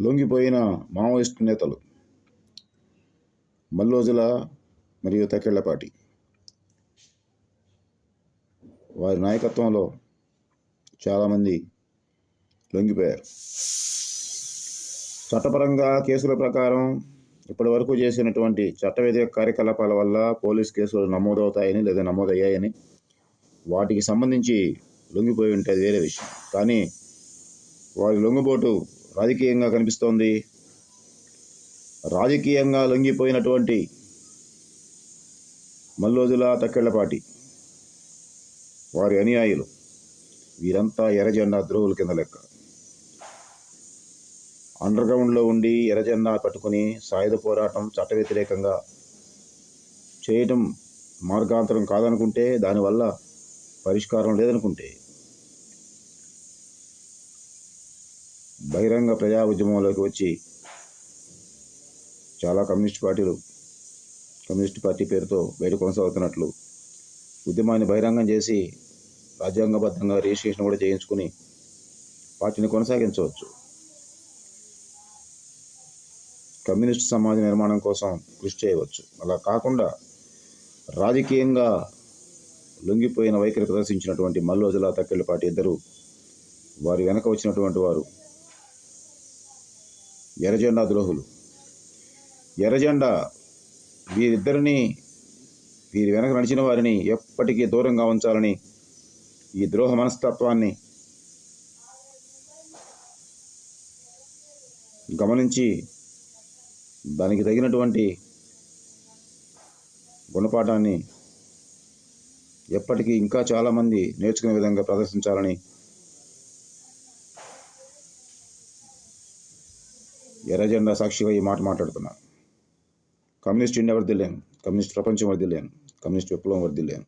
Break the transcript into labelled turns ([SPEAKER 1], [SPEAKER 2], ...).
[SPEAKER 1] లొంగిపోయిన Maoist నేతలు. మల్లోజుల మరియు తకెళ్ళపాటి వారి నాయకత్వంలో చాలామంది లొంగిపోయారు. చట్టపరంగా కేసుల ప్రకారం ఇప్పటి వరకు చేసినటువంటి చట్ట కార్యకలాపాల వల్ల పోలీస్ కేసులు నమోదవుతాయని లేదా నమోదయ్యాయని వాటికి సంబంధించి లొంగిపోయి ఉంటే అది వేరే విషయం. కానీ వారి లొంగుబోటు రాజకీయంగా కనిపిస్తోంది. రాజకీయంగా లొంగిపోయినటువంటి మల్లోజుల తక్కెళ్ళపాటి వారి అనుయాయులు వీరంతా ఎర్రజెండా ద్రోవుల కింద లెక్క. అండర్ గ్రౌండ్లో ఉండి ఎర్రజెండా పట్టుకుని సాయుధ పోరాటం చట్ట వ్యతిరేకంగా చేయటం మార్గాంతరం కాదనుకుంటే దానివల్ల పరిష్కారం లేదనుకుంటే బహిరంగ ప్రజా ఉద్యమంలోకి వచ్చి చాలా కమ్యూనిస్ట్ పార్టీలు కమ్యూనిస్ట్ పార్టీ పేరుతో బయట కొనసాగుతున్నట్లు ఉద్యమాన్ని బహిరంగం చేసి రాజ్యాంగబద్ధంగా రిజిస్ట్రేషన్ కూడా చేయించుకుని పార్టీని కొనసాగించవచ్చు. కమ్యూనిస్ట్ సమాజ నిర్మాణం కోసం కృషి చేయవచ్చు. అలా కాకుండా రాజకీయంగా లొంగిపోయిన వైఖరి ప్రదర్శించినటువంటి మల్లోజుల తక్కెళ్ళపాటి ఇద్దరు వారి వెనక వచ్చినటువంటి వారు ఎర్రజెండా ద్రోహులు. ఎర్రజెండా వీరిద్దరిని వీరి వెనక నడిచిన వారిని ఎప్పటికీ దూరంగా ఉంచాలని ఈ ద్రోహ మనస్తత్వాన్ని గమనించి దానికి తగినటువంటి గుణపాఠాన్ని ఎప్పటికీ ఇంకా చాలామంది నేర్చుకునే విధంగా ప్రదర్శించాలని ఎర్రజెండా సాక్షిగా ఈ మాట మాట్లాడుతున్నాను కమ్యూనిస్ట్ ఇండియా వర్దిలేను కమ్యూనిస్ట్ ప్రపంచం వర్దిలేను కమ్యూనిస్ట్ విప్లవం వర్దిలేను